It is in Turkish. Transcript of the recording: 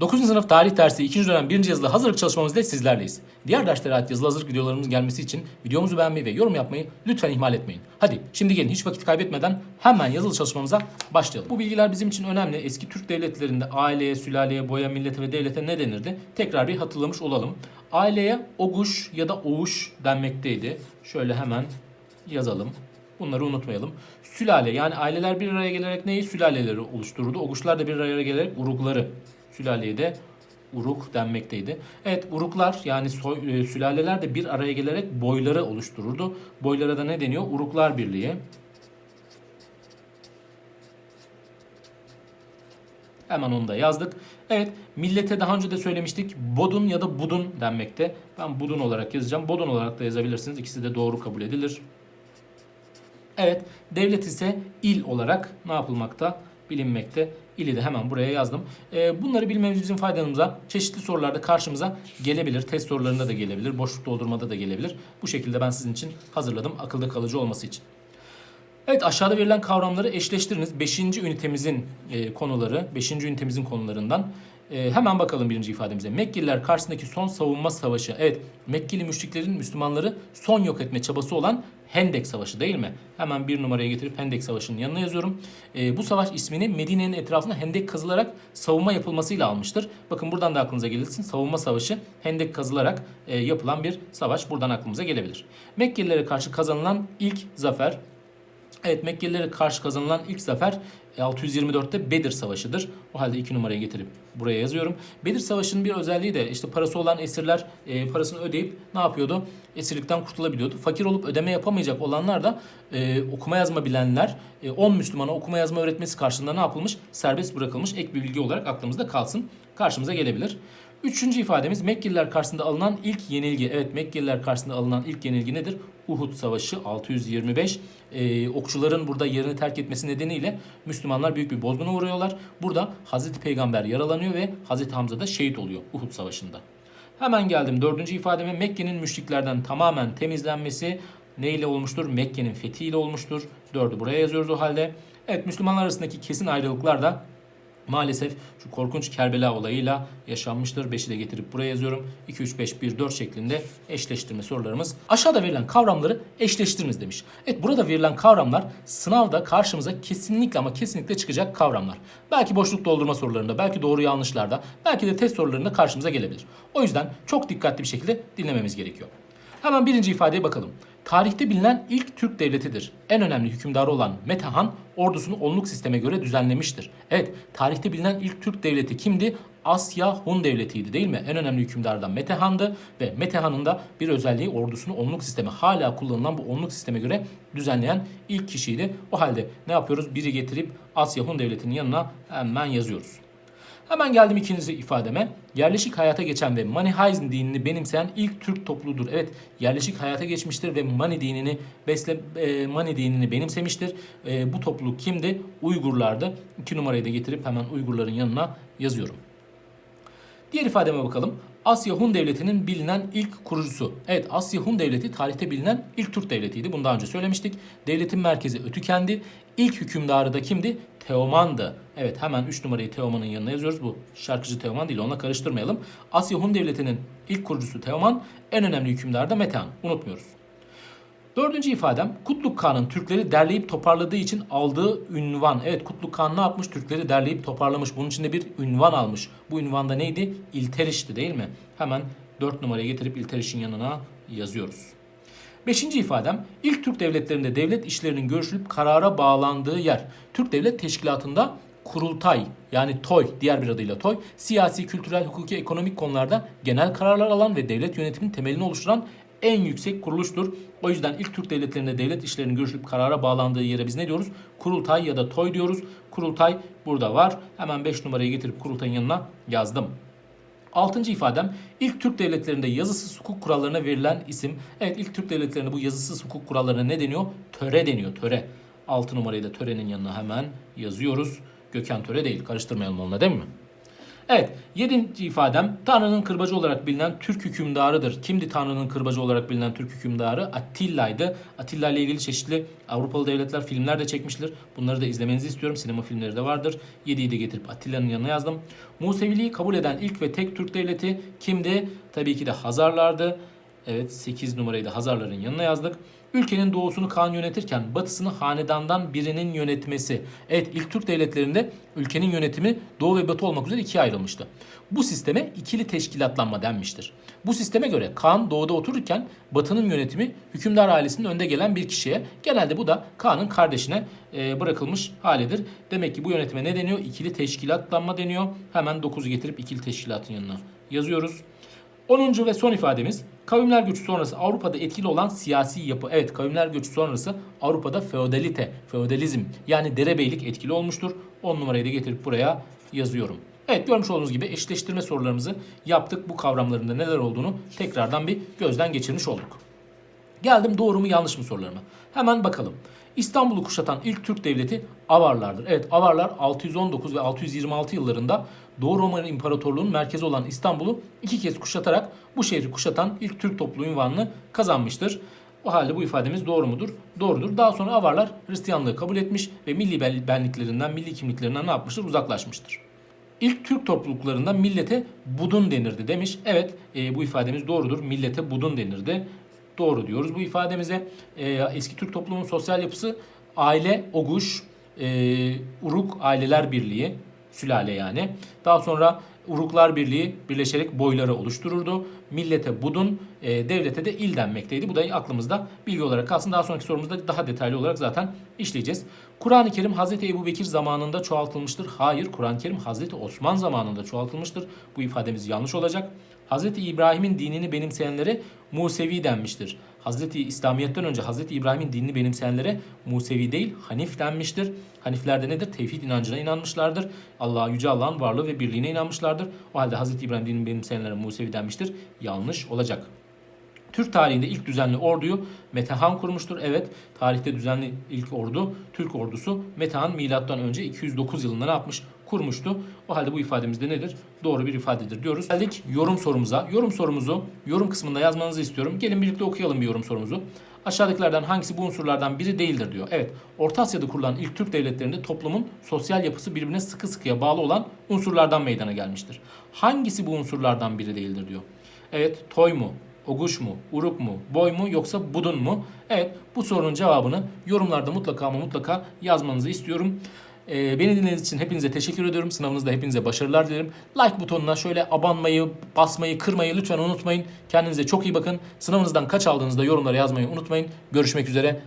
9. sınıf tarih dersi 2. dönem 1. yazılı hazırlık çalışmamızda sizlerleyiz. Diğer derslere ait yazılı hazırlık videolarımız gelmesi için videomuzu beğenmeyi ve yorum yapmayı lütfen ihmal etmeyin. Hadi şimdi gelin hiç vakit kaybetmeden hemen yazılı çalışmamıza başlayalım. Bu bilgiler bizim için önemli. Eski Türk devletlerinde aileye, sülaleye, boya, millete ve devlete ne denirdi? Tekrar bir hatırlamış olalım. Aileye oguş ya da oğuş denmekteydi. Şöyle hemen yazalım. Bunları unutmayalım. Sülale yani aileler bir araya gelerek neyi? Sülaleleri oluştururdu. Oguşlar da bir araya gelerek urukları. Sülaleye de uruk denmekteydi. Evet uruklar yani soy, e, sülaleler de bir araya gelerek boyları oluştururdu. Boylara da ne deniyor? Uruklar Birliği. Hemen onu da yazdık. Evet millete daha önce de söylemiştik. Bodun ya da budun denmekte. Ben budun olarak yazacağım. Bodun olarak da yazabilirsiniz. İkisi de doğru kabul edilir. Evet, devlet ise il olarak ne yapılmakta? Bilinmekte. İli de hemen buraya yazdım. Ee, bunları bilmemiz bizim faydamıza çeşitli sorularda karşımıza gelebilir. Test sorularında da gelebilir. Boşluk doldurmada da gelebilir. Bu şekilde ben sizin için hazırladım. Akılda kalıcı olması için. Evet aşağıda verilen kavramları eşleştiriniz. 5. ünitemizin e, konuları, 5. ünitemizin konularından. E, hemen bakalım birinci ifademize. Mekkeliler karşısındaki son savunma savaşı. Evet Mekkeli müşriklerin Müslümanları son yok etme çabası olan Hendek Savaşı değil mi? Hemen bir numaraya getirip Hendek Savaşı'nın yanına yazıyorum. E, bu savaş ismini Medine'nin etrafına hendek kazılarak savunma yapılmasıyla almıştır. Bakın buradan da aklınıza gelirsin. Savunma savaşı hendek kazılarak e, yapılan bir savaş. Buradan aklımıza gelebilir. Mekkelilere karşı kazanılan ilk zafer Evet Mekkelilere karşı kazanılan ilk zafer 624'te Bedir Savaşı'dır. O halde iki numaraya getirip buraya yazıyorum. Bedir Savaşı'nın bir özelliği de işte parası olan esirler e, parasını ödeyip ne yapıyordu? Esirlikten kurtulabiliyordu. Fakir olup ödeme yapamayacak olanlar da e, okuma yazma bilenler e, 10 Müslümana okuma yazma öğretmesi karşılığında ne yapılmış? Serbest bırakılmış ek bir bilgi olarak aklımızda kalsın. Karşımıza gelebilir. Üçüncü ifademiz Mekkeliler karşısında alınan ilk yenilgi. Evet Mekkeliler karşısında alınan ilk yenilgi nedir? Uhud Savaşı 625. Ee, okçuların burada yerini terk etmesi nedeniyle Müslümanlar büyük bir bozguna uğruyorlar. Burada Hazreti Peygamber yaralanıyor ve Hazreti Hamza da şehit oluyor Uhud Savaşı'nda. Hemen geldim dördüncü ifademe Mekke'nin müşriklerden tamamen temizlenmesi neyle olmuştur? Mekke'nin fethiyle olmuştur. Dördü buraya yazıyoruz o halde. Evet Müslümanlar arasındaki kesin ayrılıklar da maalesef şu korkunç Kerbela olayıyla yaşanmıştır. 5'i de getirip buraya yazıyorum. 2, 3, 5, 1, 4 şeklinde eşleştirme sorularımız. Aşağıda verilen kavramları eşleştiriniz demiş. Evet burada verilen kavramlar sınavda karşımıza kesinlikle ama kesinlikle çıkacak kavramlar. Belki boşluk doldurma sorularında, belki doğru yanlışlarda, belki de test sorularında karşımıza gelebilir. O yüzden çok dikkatli bir şekilde dinlememiz gerekiyor. Hemen birinci ifadeye bakalım. Tarihte bilinen ilk Türk devletidir. En önemli hükümdarı olan Metehan ordusunu onluk sisteme göre düzenlemiştir. Evet, tarihte bilinen ilk Türk devleti kimdi? Asya Hun devletiydi değil mi? En önemli hükümdardan Metehan'dı ve Metehan'ın da bir özelliği ordusunu onluk sisteme hala kullanılan bu onluk sisteme göre düzenleyen ilk kişiydi. O halde ne yapıyoruz? Biri getirip Asya Hun devletinin yanına hemen yazıyoruz. Hemen geldim ikinci ifademe. Yerleşik hayata geçen ve Manihaizm dinini benimseyen ilk Türk topluluğudur. Evet, yerleşik hayata geçmiştir ve Mani dinini besle e, Mani dinini benimsemiştir. E, bu topluluk kimdi? Uygurlardı. İki numarayı da getirip hemen Uygurların yanına yazıyorum. Diğer ifademe bakalım. Asya Hun Devleti'nin bilinen ilk kurucusu. Evet Asya Hun Devleti tarihte bilinen ilk Türk devletiydi. Bunu daha önce söylemiştik. Devletin merkezi Ötüken'di. İlk hükümdarı da kimdi? Teoman'dı. Evet hemen 3 numarayı Teoman'ın yanına yazıyoruz. Bu şarkıcı Teoman değil onunla karıştırmayalım. Asya Hun Devleti'nin ilk kurucusu Teoman. En önemli hükümdar da Metehan. Unutmuyoruz. Dördüncü ifadem Kutluk Kağan'ın Türkleri derleyip toparladığı için aldığı ünvan. Evet Kutluk Kağan ne yapmış? Türkleri derleyip toparlamış. Bunun içinde bir ünvan almış. Bu ünvan da neydi? İlteriş'ti değil mi? Hemen 4 numaraya getirip İlteriş'in yanına yazıyoruz. Beşinci ifadem ilk Türk devletlerinde devlet işlerinin görüşülüp karara bağlandığı yer. Türk Devlet Teşkilatı'nda kurultay yani TOY diğer bir adıyla TOY siyasi, kültürel, hukuki, ekonomik konularda genel kararlar alan ve devlet yönetiminin temelini oluşturan en yüksek kuruluştur. O yüzden ilk Türk devletlerinde devlet işlerinin görüşülüp karara bağlandığı yere biz ne diyoruz? Kurultay ya da TOY diyoruz. Kurultay burada var. Hemen 5 numarayı getirip kurultayın yanına yazdım. Altıncı ifadem ilk Türk devletlerinde yazısız hukuk kurallarına verilen isim. Evet ilk Türk devletlerinde bu yazısız hukuk kurallarına ne deniyor? Töre deniyor töre. 6 numarayı da törenin yanına hemen yazıyoruz. Gökhan Töre değil karıştırmayalım onunla değil mi? Evet, yedinci ifadem Tanrı'nın kırbacı olarak bilinen Türk hükümdarıdır. Kimdi Tanrı'nın kırbacı olarak bilinen Türk hükümdarı? Attilla'ydı. Attila ile ilgili çeşitli Avrupalı devletler filmler de çekmiştir. Bunları da izlemenizi istiyorum. Sinema filmleri de vardır. 7'yi de getirip Attila'nın yanına yazdım. Museviliği kabul eden ilk ve tek Türk devleti kimdi? Tabii ki de Hazarlardı. Evet 8 numarayı da Hazarların yanına yazdık. Ülkenin doğusunu kan yönetirken batısını hanedandan birinin yönetmesi. Evet ilk Türk devletlerinde ülkenin yönetimi doğu ve batı olmak üzere ikiye ayrılmıştı. Bu sisteme ikili teşkilatlanma denmiştir. Bu sisteme göre kan doğuda otururken batının yönetimi hükümdar ailesinin önde gelen bir kişiye genelde bu da Kaan'ın kardeşine e, bırakılmış halidir. Demek ki bu yönetime ne deniyor? İkili teşkilatlanma deniyor. Hemen 9'u getirip ikili teşkilatın yanına yazıyoruz. 10. ve son ifademiz kavimler göçü sonrası Avrupa'da etkili olan siyasi yapı. Evet kavimler göçü sonrası Avrupa'da feodalite, feodalizm yani derebeylik etkili olmuştur. 10 numarayı da getirip buraya yazıyorum. Evet görmüş olduğunuz gibi eşleştirme sorularımızı yaptık. Bu kavramlarında neler olduğunu tekrardan bir gözden geçirmiş olduk. Geldim doğru mu yanlış mı sorularıma. Hemen bakalım. İstanbul'u kuşatan ilk Türk devleti Avarlardır. Evet Avarlar 619 ve 626 yıllarında Doğu Roma İmparatorluğu'nun merkezi olan İstanbul'u iki kez kuşatarak bu şehri kuşatan ilk Türk topluluğu unvanını kazanmıştır. O halde bu ifademiz doğru mudur? Doğrudur. Daha sonra Avarlar Hristiyanlığı kabul etmiş ve milli benliklerinden, milli kimliklerinden ne yapmıştır? Uzaklaşmıştır. İlk Türk topluluklarında millete budun denirdi demiş. Evet e, bu ifademiz doğrudur. Millete budun denirdi. Doğru diyoruz bu ifademize. E, eski Türk toplumunun sosyal yapısı aile, oguş, e, uruk, aileler birliği, sülale yani. Daha sonra Uruklar Birliği birleşerek boyları oluştururdu. Millete budun, e, devlete de il denmekteydi. Bu da aklımızda bilgi olarak kalsın. Daha sonraki sorumuzda daha detaylı olarak zaten işleyeceğiz. Kur'an-ı Kerim Hazreti Ebu Bekir zamanında çoğaltılmıştır. Hayır, Kur'an-ı Kerim Hazreti Osman zamanında çoğaltılmıştır. Bu ifademiz yanlış olacak. Hazreti İbrahim'in dinini benimseyenlere Musevi denmiştir. Hazreti İslamiyet'ten önce Hazreti İbrahim'in dinini benimseyenlere Musevi değil Hanif denmiştir. Hanifler de nedir? Tevhid inancına inanmışlardır. Allah'a yüce Allah'ın varlığı ve birliğine inanmışlardır. O halde Hazreti İbrahim dinini benimseyenlere Musevi denmiştir. Yanlış olacak. Türk tarihinde ilk düzenli orduyu Metehan kurmuştur. Evet, tarihte düzenli ilk ordu Türk ordusu Metehan milattan önce 209 yılında ne yapmış? Kurmuştu. O halde bu ifademiz de nedir? Doğru bir ifadedir diyoruz. Geldik yorum sorumuza. Yorum sorumuzu yorum kısmında yazmanızı istiyorum. Gelin birlikte okuyalım bir yorum sorumuzu. Aşağıdakilerden hangisi bu unsurlardan biri değildir diyor. Evet, Orta Asya'da kurulan ilk Türk devletlerinde toplumun sosyal yapısı birbirine sıkı sıkıya bağlı olan unsurlardan meydana gelmiştir. Hangisi bu unsurlardan biri değildir diyor. Evet, toy mu, Oguş mu, Uruk mu, Boy mu yoksa Budun mu? Evet bu sorunun cevabını yorumlarda mutlaka ama mutlaka yazmanızı istiyorum. Ee, beni dinlediğiniz için hepinize teşekkür ediyorum. Sınavınızda hepinize başarılar dilerim. Like butonuna şöyle abanmayı, basmayı, kırmayı lütfen unutmayın. Kendinize çok iyi bakın. Sınavınızdan kaç aldığınızda yorumlara yazmayı unutmayın. Görüşmek üzere.